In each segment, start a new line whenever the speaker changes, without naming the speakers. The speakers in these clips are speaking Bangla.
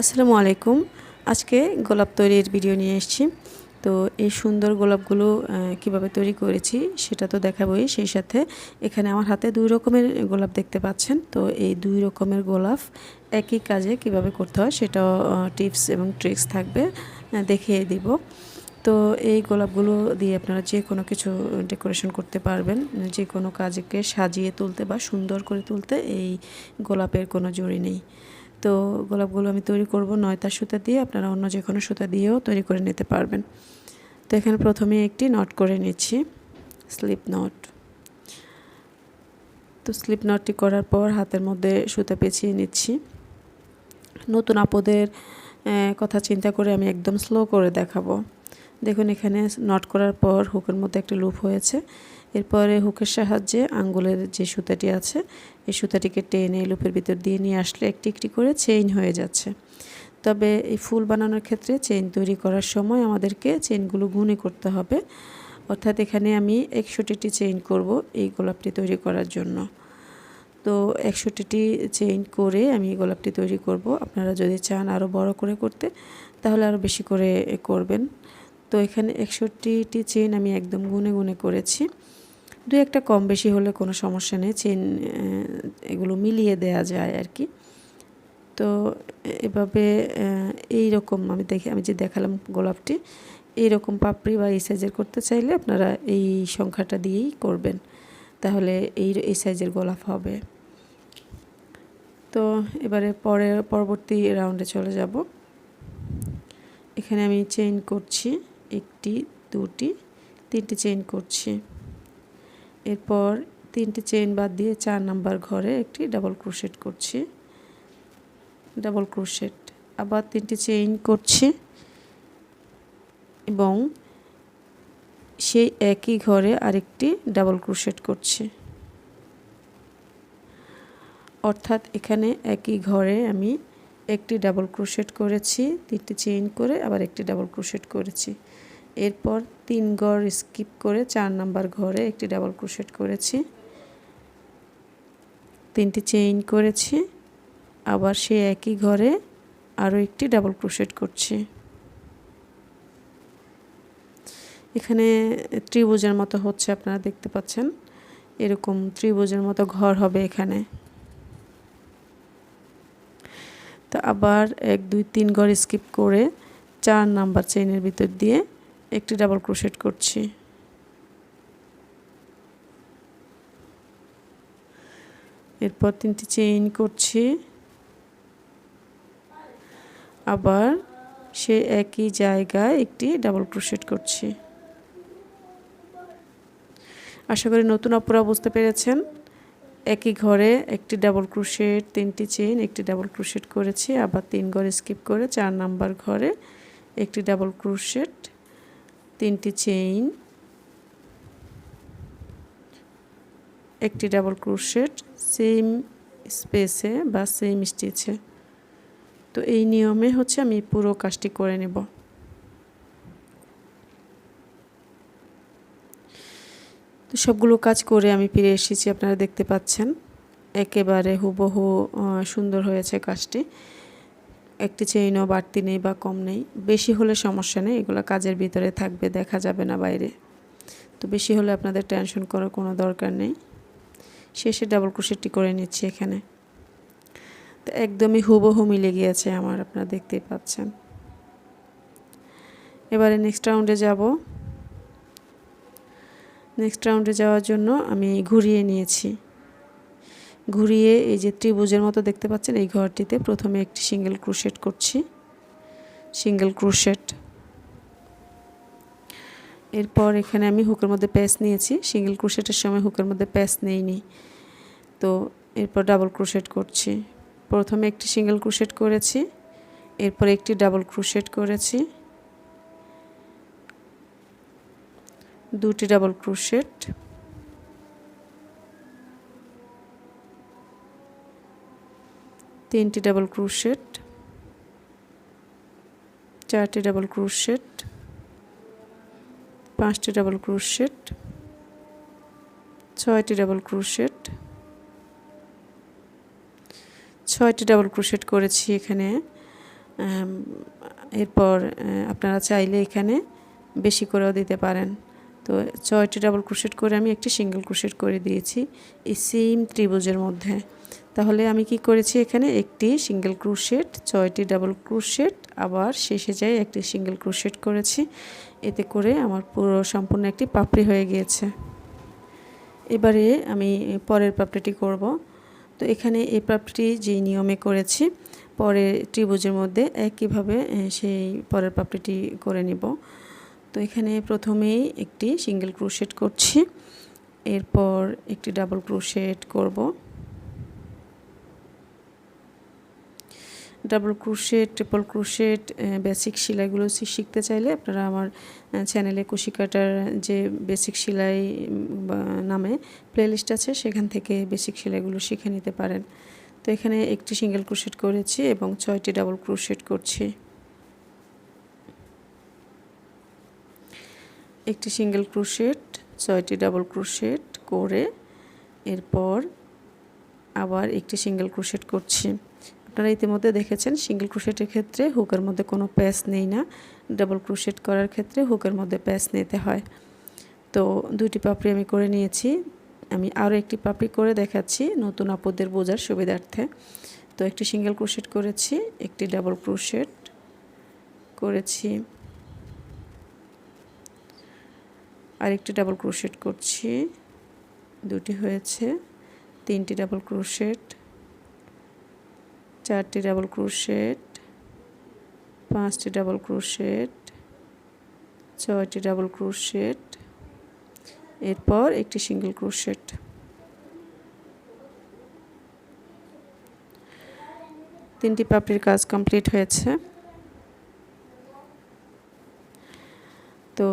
আসসালামু আলাইকুম। আজকে গোলাপ তৈরির ভিডিও নিয়ে এসেছি। তো এই সুন্দর গোলাপগুলো কীভাবে তৈরি করেছি সেটা তো দেখাবই। সেই সাথে এখানে আমার হাতে দুই রকমের গোলাপ দেখতে পাচ্ছেন। তো এই দুই রকমের গোলাপ একই কাজে কীভাবে করতে হয় সেটাও টিপস এবং ট্রিক্স থাকবে দেখিয়ে দিব। তো এই গোলাপগুলো দিয়ে আপনারা যে কোনো কিছু ডেকোরেশন করতে পারবেন। যে কোনো কাজকে সাজিয়ে তুলতে বা সুন্দর করে তুলতে এই গোলাপের কোনো জুড়ি নেই। তো গোলাপগুলো আমি তৈরি করব নয়তা সুতা দিয়ে। আপনারা অন্য যে কোনো সুতা দিয়েও তৈরি করে নিতে পারবেন। তো এখানে প্রথমে একটি নট করে নিচ্ছি স্লিপ নট তো স্লিপ নটটি করার পর হাতের মধ্যে সুতা পেঁচিয়ে নিচ্ছি। নতুন আপদের কথা চিন্তা করে আমি একদম স্লো করে দেখাবো। দেখুন এখানে নট করার পর হুকের মধ্যে একটা লুপ হয়েছে। এরপরে হুকের সাহায্যে আঙ্গুলের যে সুতাটি আছে, এই সুতাটিকে টেনে লুপের ভিতর দিয়ে নিয়ে আসলে একটি একটি করে চেইন হয়ে যাচ্ছে। তবে এই ফুল বানানোর ক্ষেত্রে চেইন তৈরি করার সময় আমাদেরকে চেইনগুলো গুনে করতে হবে। অর্থাৎ এখানে আমি একষট্টিটি চেইন করব এই গোলাপটি তৈরি করার জন্য। তো একষট্টিটি চেইন করে আমি গোলাপটি তৈরি করব। আপনারা যদি চান আরও বড় করে করতে, তাহলে আরও বেশি করে করবেন। তো এখানে একষট্টিটি চেইন আমি একদম গুনে গুনে করেছি। দু একটা কম বেশি হলে কোনো সমস্যা নেই, চেন এগুলো মিলিয়ে দেয়া যায় আর কি। তো এভাবে এই রকম আমি দেখি, আমি যে দেখালাম গোলাপটি এই রকম পাপড়ি বা এই সাইজের করতে চাইলে আপনারা এই সংখ্যাটা দিয়েই করবেন। তাহলে এই এই সাইজের গোলাপ হবে। তো এবারে পরে, পরবর্তী রাউন্ডে চলে যাব। এখানে আমি চেইন করছি, একটি, দুটি, তিনটি চেইন করছি। এরপর তিনটি চেইন বাদ দিয়ে চার নাম্বার ঘরে একটি ডাবল ক্রোশেট করছি। Double crochet. আবার তিনটি চেইন করছি এবং সেই একই ঘরে আরেকটি ডাবল ক্রোশেট করছি। অর্থাৎ এখানে একই ঘরে আমি একটি ডাবল ক্রোশেট করেছি, তিনটি চেইন করে আবার একটি ডাবল ক্রোশেট করেছি। এরপর তিন গড় স্কিপ করে চার নাম্বার ঘরে একটি ডাবল ক্রোশেট করেছি। তিনটি চেইন করেছি। আবার সে একই ঘরে আরও একটি ডাবল ক্রোশেট করছি। এখানে ত্রিভুজের মতো হচ্ছে, আপনারা দেখতে পাচ্ছেন। এরকম ত্রিভুজের মতো ঘর হবে এখানে। তো আবার এক, দুই, তিন ঘর স্কিপ করে চার নাম্বার চেইনের ভিতর দিয়ে একটি ডাবল ক্রোশেট করছি। এরপর তিনটি চেইন করছি। আবার সে একই জায়গায় একটি ডাবল ক্রোশেট করছি। আশা করি নতুন অপরা বুঝতে পেরেছেন। একই ঘরে একটি ডাবল ক্রোশেট তিনটি চেইন একটি ডাবল ক্রোশেট করেছি। আবার তিন ঘর স্কিপ করে চার নাম্বার ঘরে একটি ডাবল ক্রোশেট তিনটি চেইন একটি ডাবল ক্রোশেট সেম স্পেসে বা সেম স্টিচে তো এই নিয়মে হচ্ছে আমি পুরো কাজটি করে নেব। তো সবগুলো কাজ করে আমি ফিরে এসেছি, আপনারা দেখতে পাচ্ছেন। একেবারে হুবহু সুন্দর হয়েছে কাজটি। একটি চেইনও বাড়তি নেই বা কম নেই। বেশি হলে সমস্যা নেই, এগুলো কাজের ভিতরে থাকবে, দেখা যাবে না বাইরে। তো বেশি হলে আপনাদের টেনশন করার কোনো দরকার নেই। শেষে ডাবল ক্রোশেটটি করে নিচ্ছি এখানে। তো একদমই হুবহু মিলে গিয়েছে আমার, আপনারা দেখতেই পাচ্ছেন। এবারে নেক্সট রাউন্ডে যাব। নেক্সট রাউন্ডে যাওয়ার জন্য আমি ঘুরিয়ে নিয়েছি। ঘুরিয়ে এই যে ত্রিভুজের মতো দেখতে পাচ্ছেন, এই ঘরটিতে প্রথমে একটি সিঙ্গেল ক্রুশেট করছি। Single crochet. এরপর এখানে আমি হুকের মধ্যে প্যাচ নিয়েছি। সিঙ্গেল ক্রুশেটের সময় হুকের মধ্যে প্যাচ নেইনি। তো এরপর ডাবল ক্রুশেট করছি। প্রথমে একটি সিঙ্গেল ক্রুশেট করেছি, এরপর একটি ডাবল ক্রুশেট করেছি। দুটি ডাবল ক্রুশেট। তিনটি ডাবল ক্রুশেট চারটি ডাবল ক্রুশেট পাঁচটি ডাবল ক্রুশেট ছয়টি ডাবল ক্রুশেট ছয়টি ডাবল ক্রুশেট করেছি এখানে। এরপর আপনারা চাইলে এখানে বেশি করেও দিতে পারেন। তো ছয়টি ডাবল ক্রোশেট করে আমি একটি সিঙ্গেল ক্রোশেট করে দিয়েছি, এই সেম ত্রিভুজের মধ্যে। তাহলে আমি কি করেছি এখানে? একটি সিঙ্গেল ক্রোশেট, ছয়টি ডাবল ক্রোশেট, আবার শেষে যাই একটি সিঙ্গেল ক্রোশেট করেছি। এতে করে আমার পুরো সম্পূর্ণ একটি পাপড়ি হয়ে গিয়েছে। এবারে আমি পরের পাপড়িটি করব। তো এখানে এই পাপড়িটি যে নিয়মে করেছি পরে ত্রিভুজের মধ্যে একইভাবে সেই পরের পাপড়িটি করে নিব। তো এখানে প্রথমেই একটি সিঙ্গেল ক্রোশেট করছি। এরপর একটি ডাবল ক্রোশেট করব। Double crochet, triple crochet basic সেলাইগুলো শিখতে চাইলে আপনারা আমার চ্যানেলে কুশি কাটার যে বেসিক সেলাই নামে প্লেলিস্ট আছে, সেখান থেকে বেসিক সেলাইগুলো শিখে নিতে পারেন। তো এখানে একটি সিঙ্গেল ক্রোশেট করেছি এবং ছয়টি ডাবল ক্রোশেট করছি। একটি সিঙ্গেল ক্রোশেট, ছয়টি ডাবল ক্রোশেট করে এরপর আবার একটি সিঙ্গেল ক্রোশেট করছি। আপনারা ইতিমধ্যে দেখেছেন, সিঙ্গেল ক্রোশেটের ক্ষেত্রে হুকের মধ্যে কোনো প্যাচ নেই না। ডাবল ক্রোশেট করার ক্ষেত্রে হুকের মধ্যে প্যাচ নিতে হয়। তো দুটি পাপড়ি আমি করে নিয়েছি। আমি আরও একটি পাপড়ি করে দেখাচ্ছি নতুন আপদের বোঝার সুবিধার্থে। তো একটি সিঙ্গেল ক্রোশেট করেছি, একটি ডাবল ক্রোশেট করেছি। আরেকটি ডাবল ক্রোশেট করছি। দুটি হয়েছে, তিনটি ডাবল ক্রোশেট চারটি ডাবল ক্রোশেট পাঁচটি ডাবল ক্রোশেট ছয়টি ডাবল ক্রোশেট এরপর একটি সিঙ্গেল ক্রোশেট তিনটি পাপড়ির কাজ কমপ্লিট হয়েছে। তো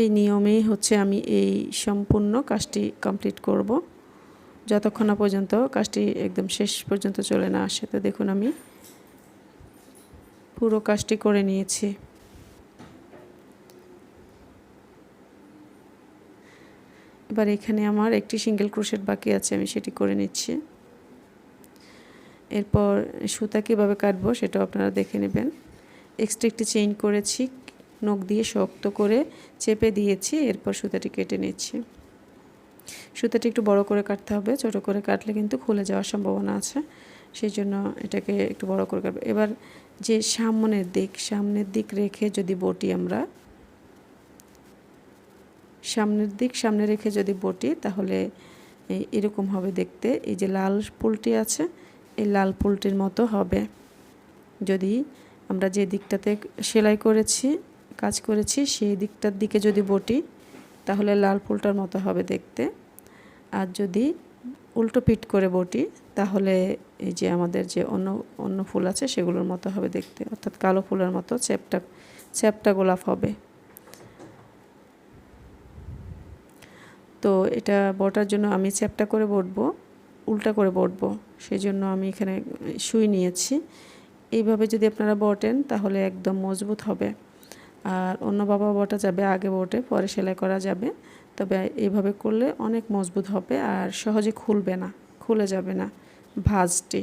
এই নিয়মেই হচ্ছে আমি এই সম্পূর্ণ কাজটি কমপ্লিট করব। যতক্ষণ না পর্যন্ত কাজটি একদম শেষ পর্যন্ত চলে না আসে, তো দেখুন আমি পুরো কাজটি করে নিয়েছি। এবার এখানে আমার একটি সিঙ্গেল ক্রোশেট বাকি আছে, আমি সেটি করে নিচ্ছি। এরপর সুতা কীভাবে কাটবো সেটাও আপনারা দেখে নেবেন। এক্সট্রা একটি চেইন করেছি। নখ দিয়ে শক্ত করে চেপে দিয়েছি, এরপর সুতাটি কেটে নিচ্ছি। সুতাটি একটু বড় করে কাটতে হবে, ছোট করে কাটলে কিন্তু খুলে যাওয়ার সম্ভাবনা আছে সেই জন্য এটাকে একটু বড় করে কাটবো। এবার যে সামনের দিক সামনের দিক রেখে যদি বটি আমরা, সামনের দিক সামনে রেখে যদি বটি, তাহলে এরকম হবে দেখতে, এই যে লাল পুলটি আছে, এই লাল পুলটির মতো হবে। যদি আমরা যে দিকটাতে সেলাই করেছি কাজ করেছি, সেই দিকটার দিকে যদি বটি, তাহলে লাল ফুলটার মতো হবে দেখতে। আর যদি উল্টো পিট করে বটি, তাহলে এই যে আমাদের যে অন্য অন্য ফুল আছে, সেগুলোর মতো হবে দেখতে। অর্থাৎ কালো ফুলের মতো চ্যাপটা চ্যাপটা গোলাপ হবে। তো এটা বটার জন্য আমি চ্যাপটা করে বটবো, উল্টা করে বটবো। সেই জন্য আমি এখানে শুই নিয়েছি। এইভাবে যদি আপনারা বটেন, তাহলে একদম মজবুত হবে। আর অন্য বাবা বটা যাবে, আগে বটে, পরে সেলাই করা যাবে। তবে এইভাবে করলে অনেক মজবুত হবে আর সহজে খুলবে না, খুলে যাবে না ভাজটি।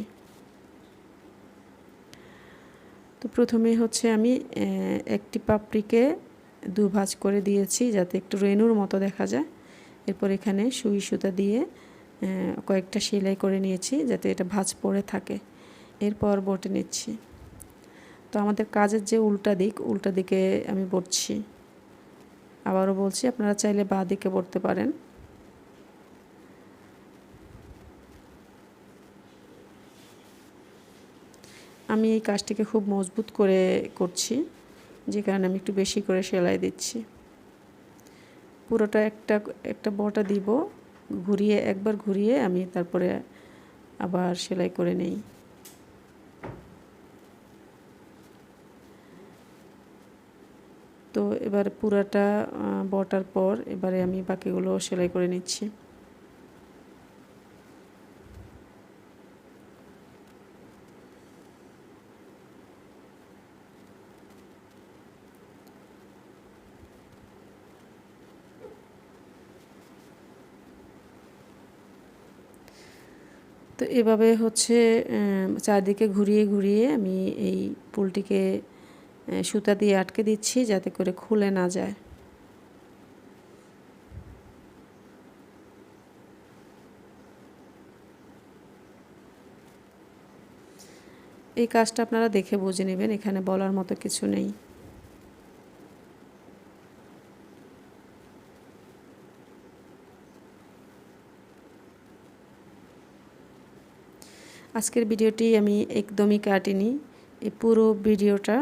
তো প্রথমে হচ্ছে আমি একটি পাপড়িকে দু ভাজ করে দিয়েছি যাতে একটু রেনুর মতো দেখা যায়। এরপর এখানে সুই সুতা দিয়ে কয়েকটা সেলাই করে নিয়েছি যাতে এটা ভাজ পড়ে থাকে। এরপর বটে নিচ্ছি। তো আমাদের কাজের যে উল্টা দিক, উল্টা দিকে আমি বটছি আবারও বলছি, আপনারা চাইলে বাঁ দিকে বটতে পারেন। আমি এই কাজটিকে খুব মজবুত করে করছি, যে কারণে আমি একটু বেশি করে সেলাই দিচ্ছি। পুরোটা একটা একটা বটা দিব, ঘুরিয়ে, একবার ঘুরিয়ে আমি তারপরে আবার সেলাই করে নেই। তো এবার পুরাটা বটার পর এবারে আমি বাকিগুলো সেলাই করে নিচ্ছি। তো এভাবে হচ্ছে চারদিকে ঘুরিয়ে ঘুরিয়ে আমি এই পুলটিকে সুতা দিয়ে আটকে দিচ্ছি যাতে করে খুলে না যায়। এই কাজটা আপনারা দেখে বুঝে নেবেন, এখানে বলার মতো কিছু নেই। আজকের ভিডিওটি আমি একদমই কাটিনি। এই পুরো ভিডিওটা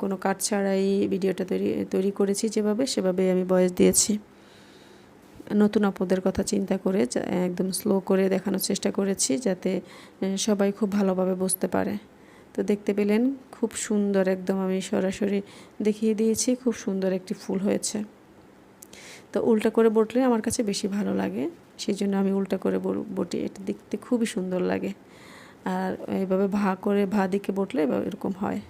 কোনো কাট ছাড়াই ভিডিওটা তৈরি তৈরি করেছি যেভাবে, সেভাবেই আমি বয়স দিয়েছি। নতুন আপদের কথা চিন্তা করে একদম স্লো করে দেখানোর চেষ্টা করেছি যাতে সবাই খুব ভালোভাবে বুঝতে পারে। তো দেখতে পেলেন, খুব সুন্দর একদম আমি সরাসরি দেখিয়ে দিয়েছি, খুব সুন্দর একটি ফুল হয়েছে। তো উল্টা করে বটলে আমার কাছে বেশি ভালো লাগে, সেই জন্য আমি উল্টা করে বটি, এটা দেখতে খুবই সুন্দর লাগে। আর এইভাবে ভা করে, ভা দিকে বটলে এভাবে এরকম হয়।